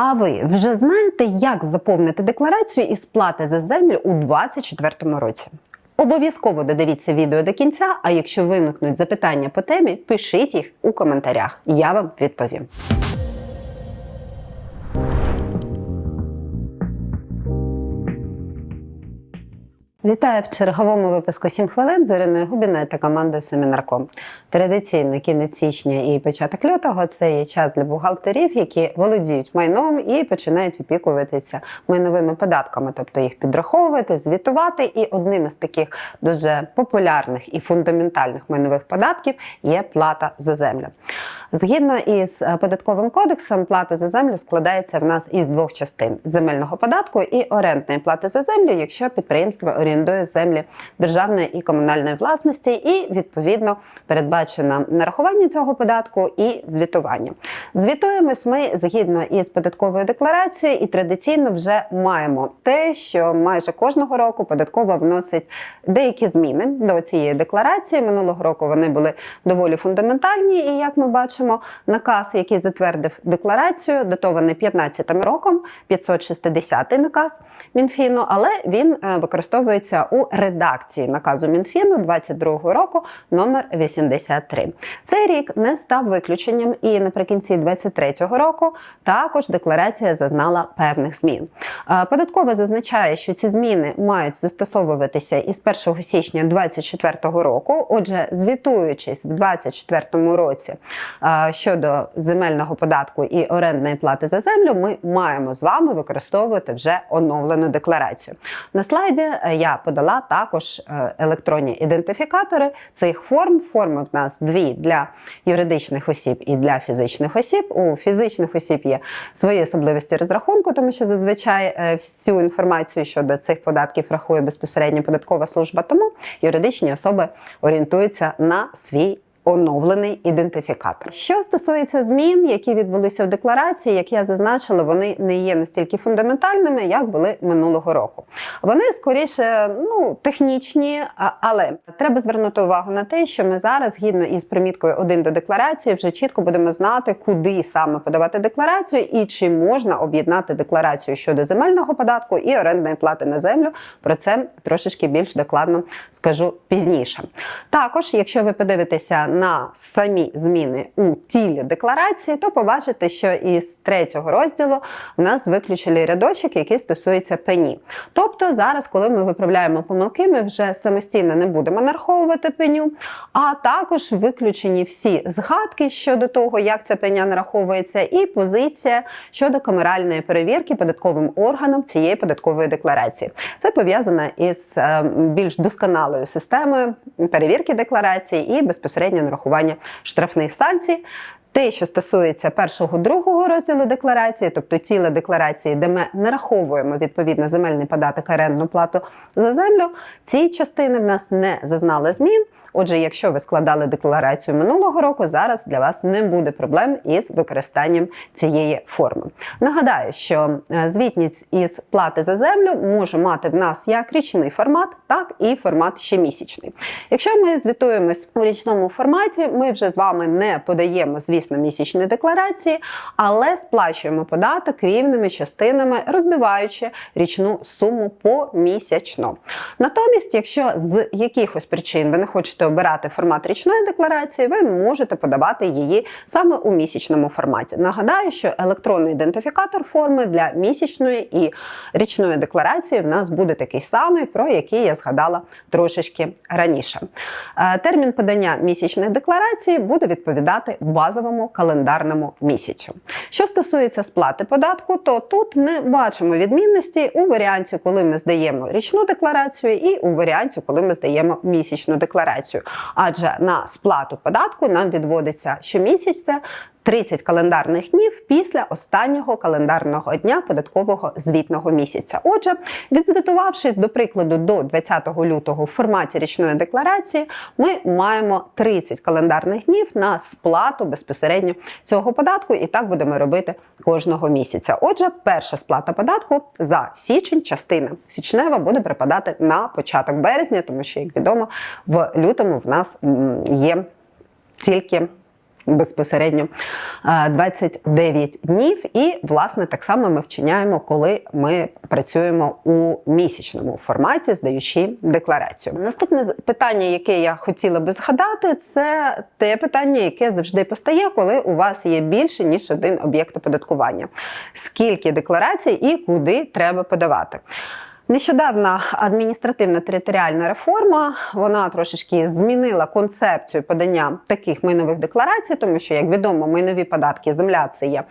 А ви вже знаєте, як заповнити декларацію і сплати за землю у 2024 році? Обов'язково додивіться відео до кінця, а якщо виникнуть запитання по темі, пишіть їх у коментарях. Я вам відповім. Вітаю в черговому випуску «7 хвилин з Іриною Губіною та командою Семінарком. Традиційно кінець січня і початок лютого це є час для бухгалтерів, які володіють майном і починають опікуватися майновими податками, тобто їх підраховувати, звітувати. І одним із таких дуже популярних і фундаментальних майнових податків є плата за землю. Згідно із е, податковим кодексом, плата за землю складається в нас із двох частин: земельного податку і орендної плати за землю, якщо підприємство орендує землі державної і комунальної власності, і відповідно передбачено нарахування цього податку і звітування. Звітуємось ми згідно із податковою декларацією, і традиційно вже маємо те, що майже кожного року податкова вносить деякі зміни до цієї декларації. Минулого року вони були доволі фундаментальні, і як ми бачимо, наказ, який затвердив декларацію, датований 15 роком, 560 наказ Мінфіну, але він е, використовується у редакції наказу Мінфіну 22 року номер 83. Цей рік не став виключенням, і наприкінці 23 року також декларація зазнала певних змін. Е, Податково зазначає, що ці зміни мають застосовуватися із 1 січня 2024 року. Отже, звітуючись в 2024 році е, щодо земельного податку і орендної плати за землю, ми маємо з вами використовувати вже оновлену декларацію. На слайді е, я подала також е, електронні ідентифікатори цих форм. Форми в нас дві для юридичних осіб і для фізичних осіб. У фізичних осіб є свої особливості розрахунку, тому що зазвичай е, всю інформацію щодо цих податків рахує безпосередньо податкова служба. Тому юридичні особи орієнтуються на свій оновлений ідентифікатор. Що стосується змін, які відбулися в декларації, як я зазначила, вони не є настільки фундаментальними, як були минулого року. Вони скоріше ну технічні, але треба звернути увагу на те, що ми зараз, згідно із приміткою 1 до декларації, вже чітко будемо знати, куди саме подавати декларацію і чи можна об'єднати декларацію щодо земельного податку і орендної плати на землю. Про це трошечки більш докладно скажу пізніше. Також, якщо ви подивитеся на самі зміни у тілі декларації, то побачите, що із третього розділу в нас виключили рядочок, який стосується пені. Тобто зараз, коли ми виправляємо помилки, ми вже самостійно не будемо нараховувати пеню, а також виключені всі згадки щодо того, як ця пеня нараховується, і позиція щодо камеральної перевірки податковим органом цієї податкової декларації. Це пов'язано із е, більш досконалою системою перевірки декларації і безпосередньо нарахування штрафних санкцій. Те, що стосується першого другого розділу декларації, тобто тіла декларації, де ми нараховуємо відповідно земельний податок орендну плату за землю, ці частини в нас не зазнали змін. Отже, якщо ви складали декларацію минулого року, зараз для вас не буде проблем із використанням цієї форми. Нагадаю, що е, звітність із плати за землю може мати в нас як річний формат, так і формат щомісячний. Якщо ми звітуємось у річному форматі, ми вже з вами не подаємо, звісно, місячні декларації, але сплачуємо податок рівними частинами, розбиваючи річну суму помісячно. Натомість, якщо з якихось причин ви не хочете обирати формат річної декларації, ви можете подавати її саме у місячному форматі. Нагадаю, що електронний ідентифікатор форми для місячної і річної декларації в нас буде такий самий, про який я згадала трошечки раніше. Е, Термін подання місячних декларацій буде відповідати базовому календарному місяцю. Що стосується сплати податку, то тут не бачимо відмінності у варіанті, коли ми здаємо річну декларацію, і у варіанті, коли ми здаємо місячну декларацію. Адже на сплату податку нам відводиться щомісяця 30 календарних днів після останнього календарного дня податкового звітного місяця. Отже, відзвітувавшись до прикладу до 20 лютого в форматі річної декларації, ми маємо 30 календарних днів на сплату безпосередньо цього податку, і так будемо робити кожного місяця. Отже, перша сплата податку за січень, частина січнева буде припадати на початок березня, тому що, як відомо, в лютому в нас є тільки безпосередньо е, 29 днів. І, власне, так само ми вчиняємо, коли ми працюємо у місячному форматі, здаючи декларацію. Наступне питання, яке я хотіла би згадати, це те питання, яке завжди постає, коли у вас є більше ніж один об'єкт оподаткування. Скільки декларацій і куди треба подавати? Нещодавна адміністративна територіальна реформа вона трошечки змінила концепцію подання таких майнових декларацій, тому що, як відомо, майнові податки земля це є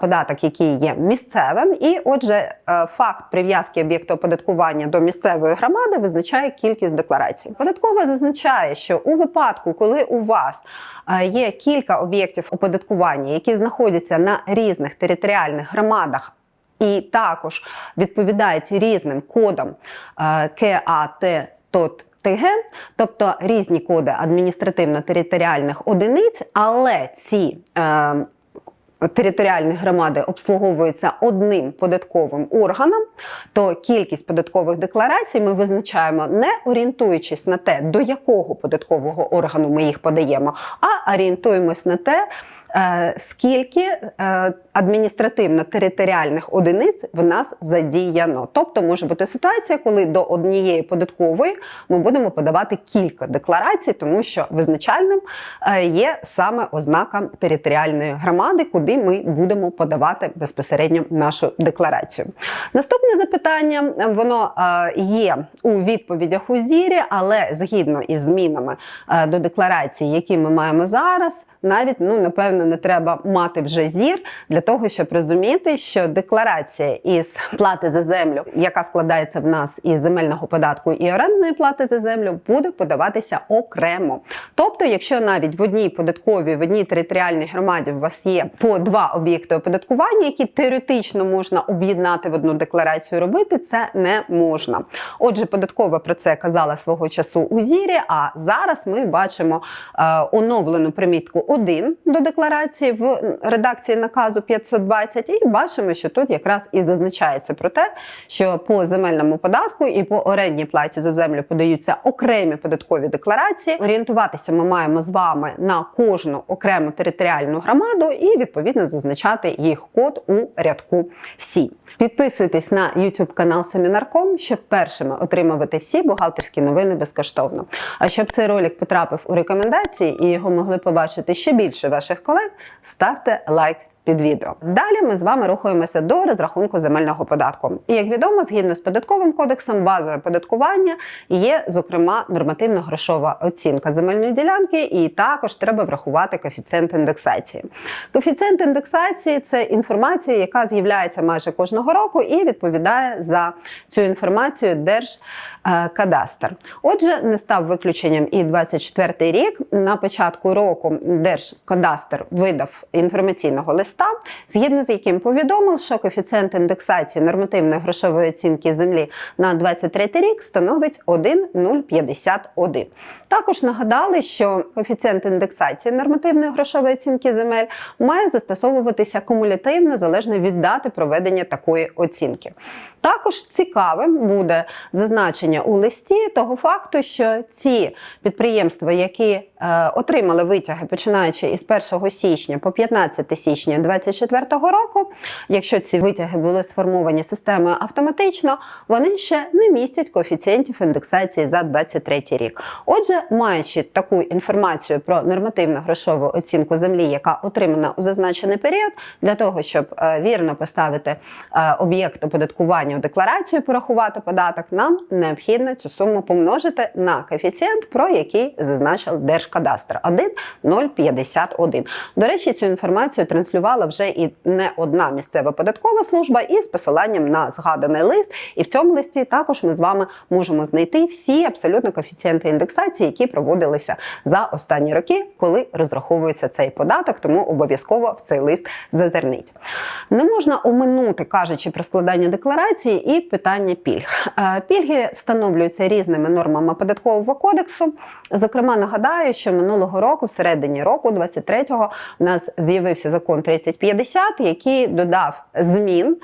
податок, який є місцевим. І, отже, е, факт прив'язки об'єкту оподаткування до місцевої громади визначає кількість декларацій. Податкова зазначає, що у випадку, коли у вас е, є кілька об'єктів оподаткування, які знаходяться на різних територіальних громадах і також відповідають різним кодам е, КАТ ТОТ. ТГ, тобто різні коди адміністративно-територіальних одиниць, але ці е, територіальні громади обслуговуються одним податковим органом, то кількість податкових декларацій ми визначаємо не орієнтуючись на те, до якого податкового органу ми їх подаємо, а орієнтуємось на те, е, скільки е, адміністративно-територіальних одиниць в нас задіяно. Тобто може бути ситуація, коли до однієї податкової ми будемо подавати кілька декларацій, тому що визначальним е, є саме ознака територіальної громади, куди ми будемо подавати безпосередньо нашу декларацію. Наступне запитання воно е, є у відповідях у зірі, але згідно із змінами е, до декларації, які ми маємо зараз, навіть ну напевно не треба мати вже зір для того, щоб розуміти, що декларація із плати за землю, яка складається в нас із земельного податку і орендної плати за землю, буде подаватися окремо. Тобто, якщо навіть в одній податковій, в одній територіальній громаді у вас є по два об'єкти оподаткування, які теоретично можна об'єднати в одну декларацію, робити це не можна. Отже, податкова про це казала свого часу у зірі. А зараз ми бачимо е, оновлену примітку 1 до декларації в редакції наказу 520, і бачимо, що тут якраз і зазначається про те, що по земельному податку і по орендній платі за землю подаються окремі податкові декларації. Орієнтуватися ми маємо з вами на кожну окрему територіальну громаду і відповідно зазначати їх код у рядку Сі. Підписуйтесь на YouTube канал Семінарком, щоб першими отримувати всі бухгалтерські новини безкоштовно. А щоб цей ролик потрапив у рекомендації і його могли побачити ще більше ваших колег, ставте лайк. Під відео. Далі ми з вами рухаємося до розрахунку земельного податку. І як відомо, згідно з податковим кодексом, базове податкування є, зокрема, нормативно-грошова оцінка земельної ділянки, і також треба врахувати коефіцієнт індексації. Коефіцієнт індексації це інформація, яка з'являється майже кожного року і відповідає за цю інформацію Держкадастр. Отже, не став виключенням і 24 рік. На початку року Держкадастр видав інформаційного листа, згідно з яким повідомив, що коефіцієнт індексації нормативної грошової оцінки землі на 23 рік становить 1,051. Також нагадали, що коефіцієнт індексації нормативної грошової оцінки земель має застосовуватися кумулятивно залежно від дати проведення такої оцінки. Також цікавим буде зазначення у листі того факту, що ці підприємства, які е, отримали витяги починаючи із 1 січня по 15 січня 2024 року, якщо ці витяги були сформовані системою автоматично, вони ще не містять коефіцієнтів індексації за 2023 рік. Отже, маючи таку інформацію про нормативну грошову оцінку землі, яка отримана у зазначений період, для того, щоб е, вірно поставити е, об'єкт оподаткування у декларацію, порахувати податок, нам необхідно цю суму помножити на коефіцієнт, про який зазначив Держкадастр 1,051. До речі, цю інформацію транслювала вже і не одна місцева податкова служба із посиланням на згаданий лист. І в цьому листі також ми з вами можемо знайти всі абсолютно коефіцієнти індексації, які проводилися за останні роки, коли розраховується цей податок. Тому обов'язково в цей лист зазирніть. Не можна оминути, кажучи про складання декларації і питання пільг. Е, Пільги встановлюються різними нормами податкового кодексу. Зокрема, нагадаю, що минулого року, в середині року, 23-го, у нас з'явився закон 3 3050, який додав змін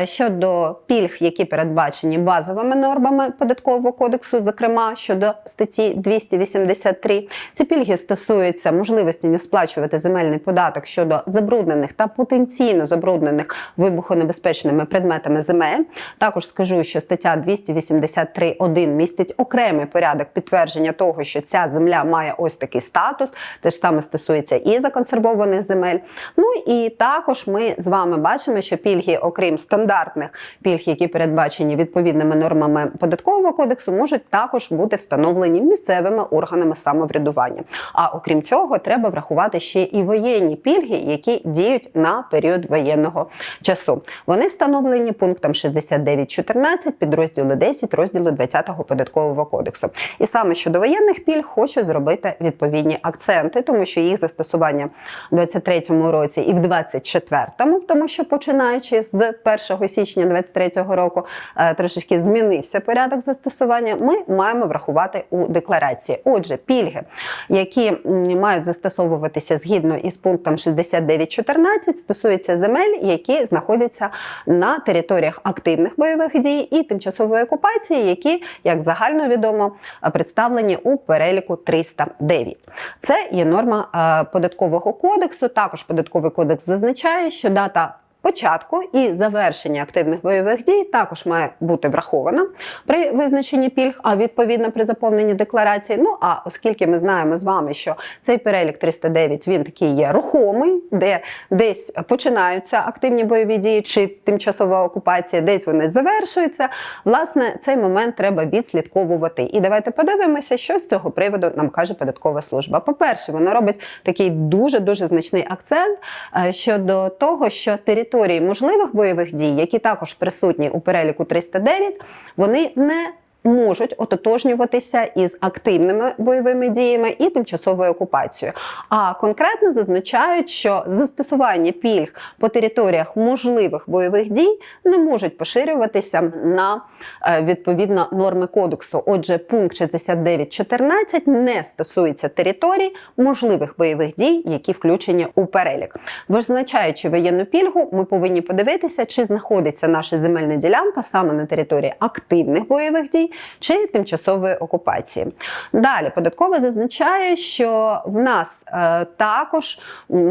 е, щодо пільг, які передбачені базовими нормами податкового кодексу, зокрема щодо статті 283. Ці пільги стосуються можливості не сплачувати земельний податок щодо забруднених та потенційно забруднених вибухонебезпечними предметами земель. Також скажу, що стаття 283.1 містить окремий порядок підтвердження того, що ця земля має ось такий статус. Те ж саме стосується і законсервованих земель. Ну і також ми з вами бачимо, що пільги, окрім стандартних пільг, які передбачені відповідними нормами податкового кодексу, можуть також бути встановлені місцевими органами самоврядування. А окрім цього, треба врахувати ще і воєнні пільги, які діють на період воєнного часу. Вони встановлені пунктом 69.14 підрозділу 10 розділу 20 податкового кодексу. І саме щодо воєнних пільг хочу зробити відповідні акценти, тому що їх застосування в 23-му році і в 24-му, тому що починаючи з 1 січня 23-го року е, трошечки змінився порядок застосування. Ми маємо врахувати у декларації. Отже, пільги, які мають застосовуватися згідно із пунктом 69.14, стосуються земель, які знаходяться на територіях активних бойових дій і тимчасової окупації, які, як загально відомо, представлені у переліку 309. Це є норма е, податкового кодексу. Також податковий кодекс зазначає, що дата. Початку і завершення активних бойових дій також має бути врахована при визначенні пільг, а відповідно при заповненні декларації. Ну а оскільки ми знаємо з вами, що цей перелік 309 він такий є рухомий, де десь починаються активні бойові дії чи тимчасова окупація, десь вони завершуються. Власне, цей момент треба відслідковувати. І давайте подивимося, що з цього приводу нам каже податкова служба. По-перше, вона робить такий дуже дуже значний акцент е, щодо того, що територія території можливих бойових дій, які також присутні у переліку 309, вони не Можуть ототожнюватися із активними бойовими діями і тимчасовою окупацією. А конкретно зазначають, що застосування пільг по територіях можливих бойових дій не можуть поширюватися на е, відповідно норми кодексу. Отже, пункт 69.14 не стосується територій можливих бойових дій, які включені у перелік. Визначаючи воєнну пільгу, ми повинні подивитися, чи знаходиться наша земельна ділянка саме на території активних бойових дій чи тимчасової окупації. Далі податкова зазначає, що в нас е, також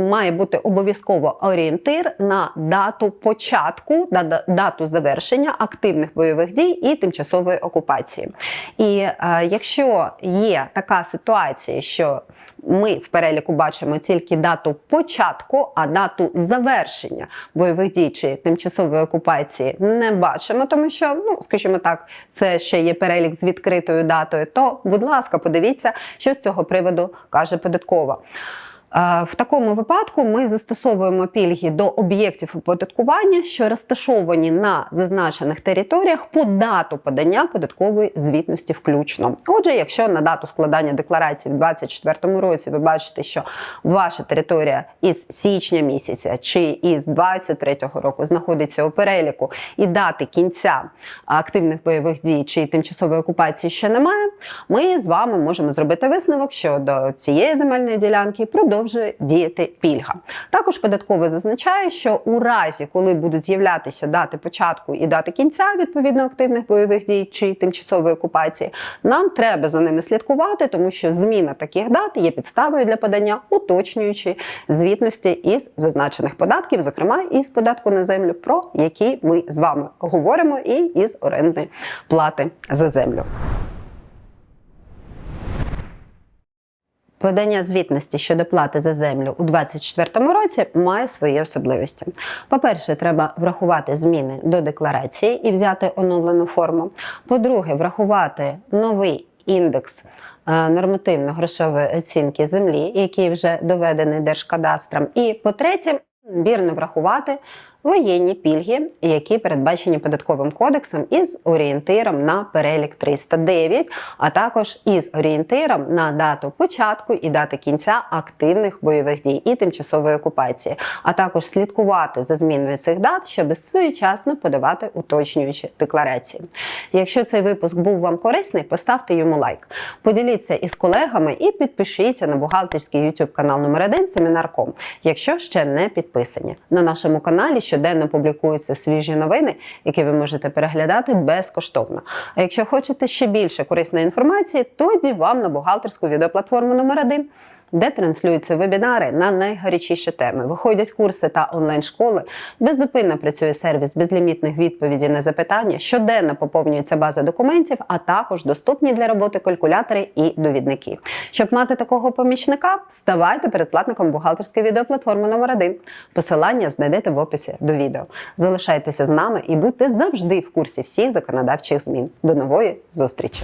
має бути обов'язково орієнтир на дату початку, да- дату завершення активних бойових дій і тимчасової окупації. І е, якщо є така ситуація, що ми в переліку бачимо тільки дату початку, а дату завершення бойових дій чи тимчасової окупації не бачимо, тому що, ну скажімо так, це ще є перелік з відкритою датою. То, будь ласка, подивіться, що з цього приводу каже податкова. В такому випадку ми застосовуємо пільги до об'єктів оподаткування, що розташовані на зазначених територіях по дату подання податкової звітності включно. Отже, якщо на дату складання декларації в 2024 році ви бачите, що ваша територія із січня місяця чи із 2023 року знаходиться у переліку і дати кінця активних бойових дій чи тимчасової окупації ще немає, ми з вами можемо зробити висновок, що до цієї земельної ділянки продовжує діяти пільга. Також податково зазначає, що у разі, коли будуть з'являтися дати початку і дати кінця відповідно активних бойових дій чи тимчасової окупації, нам треба за ними слідкувати, тому що зміна таких дат є підставою для подання уточнюючої звітності із зазначених податків, зокрема із податку на землю, про які ми з вами говоримо, і із орендної плати за землю. Подання звітності щодо плати за землю у 2024 році має свої особливості. По-перше, треба врахувати зміни до декларації і взяти оновлену форму. По-друге, врахувати новий індекс е, нормативно-грошової оцінки землі, який вже доведений Держкадастром. І по-третє, вірно врахувати воєнні пільги, які передбачені податковим кодексом із орієнтиром на перелік 309, а також із орієнтиром на дату початку і дати кінця активних бойових дій і тимчасової окупації, а також слідкувати за зміною цих дат, щоб своєчасно подавати уточнюючі декларації. Якщо цей випуск був вам корисний, поставте йому лайк, поділіться із колегами і підпишіться на бухгалтерський YouTube канал номер 1 Семінарком, якщо ще не підписані. На нашому каналі щоденно публікуються свіжі новини, які ви можете переглядати безкоштовно. А якщо хочете ще більше корисної інформації, тоді вам на бухгалтерську відеоплатформу номер 1 де транслюються вебінари на найгарячіші теми. Виходять курси та онлайн-школи. Беззупинно працює сервіс безлімітних відповідей на запитання. Щоденно поповнюється база документів, а також доступні для роботи калькулятори і довідники. Щоб мати такого помічника, ставайте передплатником бухгалтерської відеоплатформи номер 1 Посилання знайдете в описі до відео. Залишайтеся з нами і будьте завжди в курсі всіх законодавчих змін. До нової зустрічі!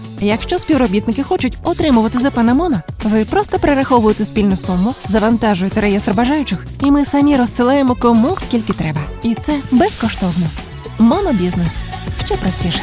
Якщо співробітники хочуть отримувати ЗП на Моно, ви просто перераховуєте спільну суму, завантажуєте реєстр бажаючих, і ми самі розсилаємо кому скільки треба. І це безкоштовно. Монобізнес ще простіше.